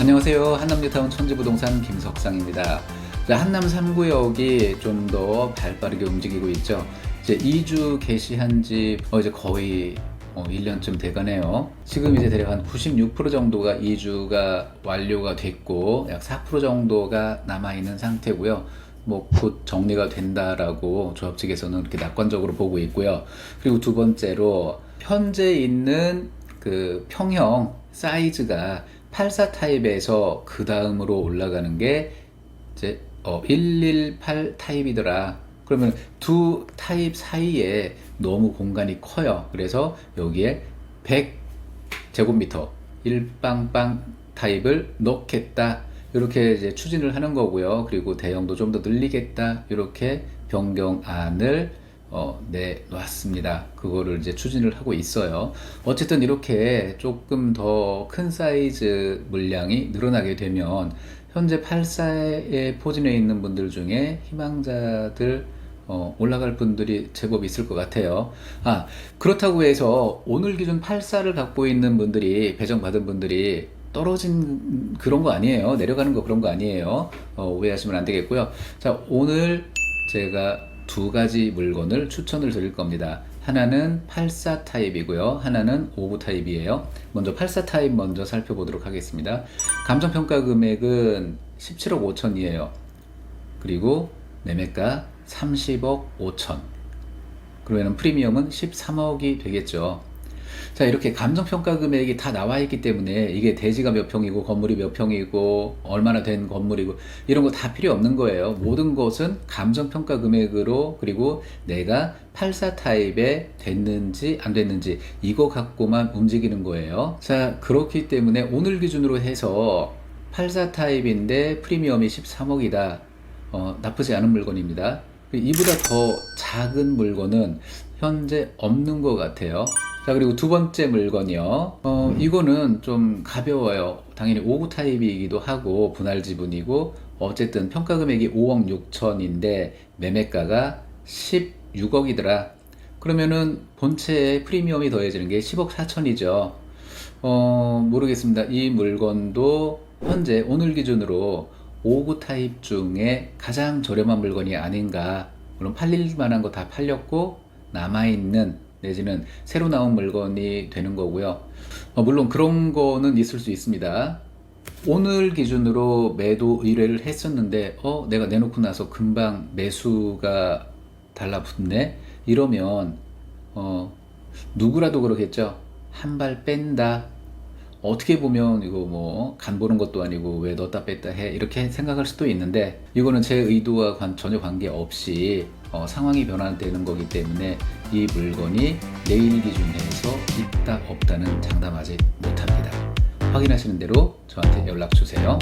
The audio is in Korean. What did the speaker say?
안녕하세요. 한남뉴타운 천지부동산 김석상입니다. 자, 한남 3구역이 좀 더 발빠르게 움직이고 있죠. 이제 2주 개시한 지 어, 이제 거의 어, 1년쯤 돼가네요. 지금 이제 대략 한 96% 정도가 2주가 완료가 됐고 약 4% 정도가 남아있는 상태고요. 뭐 곧 정리가 된다라고 조합 측에서는 그렇게 낙관적으로 보고 있고요. 그리고 두 번째로 현재 있는 그 평형 사이즈가 84 타입에서 그 다음으로 올라가는 게 이제 어, 118 타입이더라. 그러면 두 타입 사이에 너무 공간이 커요. 그래서 여기에 100 제곱미터 일빵빵 타입을 넣겠다. 이렇게 이제 추진을 하는 거고요. 그리고 대형도 좀 더 늘리겠다. 이렇게 변경안을 어, 내놨습니다. 그거를 이제 추진을 하고 있어요. 어쨌든 이렇게 조금 더 큰 사이즈 물량이 늘어나게 되면 현재 84에 포진해 있는 분들 중에 희망자들 어, 올라갈 분들이 제법 있을 것 같아요. 아, 그렇다고 해서 오늘 기준 84를 갖고 있는 분들이, 배정받은 분들이 떨어진 그런 거 아니에요. 내려가는 거 그런 거 아니에요. 어, 오해하시면 안 되겠고요. 자, 오늘 제가 두 가지 물건을 추천을 드릴 겁니다. 하나는 84 타입이고요. 하나는 59 타입이에요. 먼저 84 타입 먼저 살펴보도록 하겠습니다. 감정평가 금액은 17억 5천이에요. 그리고 매매가 30억 5천. 그러면 프리미엄은 13억이 되겠죠. 자, 이렇게 감정평가 금액이 다 나와 있기 때문에 이게 대지가 몇 평이고 건물이 몇 평이고 얼마나 된 건물이고 이런 거 다 필요 없는 거예요. 모든 것은 감정평가 금액으로 그리고 내가 84 타입에 됐는지 안 됐는지 이거 갖고만 움직이는 거예요. 자, 그렇기 때문에 오늘 기준으로 해서 84 타입인데 프리미엄이 13억이다. 어, 나쁘지 않은 물건입니다. 이보다 더 작은 물건은 현재 없는 것 같아요. 자, 그리고 두 번째 물건이요. 어, 이거는 좀 가벼워요. 당연히 5구 타입이기도 하고, 분할 지분이고, 어쨌든 평가 금액이 5억 6천인데, 매매가가 16억이더라. 그러면은 본체에 프리미엄이 더해지는 게 10억 4천이죠. 어, 모르겠습니다. 이 물건도 현재 오늘 기준으로 5구 타입 중에 가장 저렴한 물건이 아닌가. 물론 팔릴 만한 거 다 팔렸고, 남아있는 내지는 새로 나온 물건이 되는 거고요. 어, 물론 그런 거는 있을 수 있습니다. 오늘 기준으로 매도 의뢰를 했었는데, 어, 내가 내놓고 나서 금방 매수가 달라붙네? 이러면, 어, 누구라도 그러겠죠. 한 발 뺀다. 어떻게 보면 이거 뭐 간 보는 것도 아니고 왜 넣었다 뺐다 해 이렇게 생각할 수도 있는데 이거는 제 의도와 관- 전혀 관계없이 어, 상황이 변화되는 거기 때문에 이 물건이 내일 기준에서 있다 없다는 장담하지 못합니다. 확인하시는 대로 저한테 연락 주세요.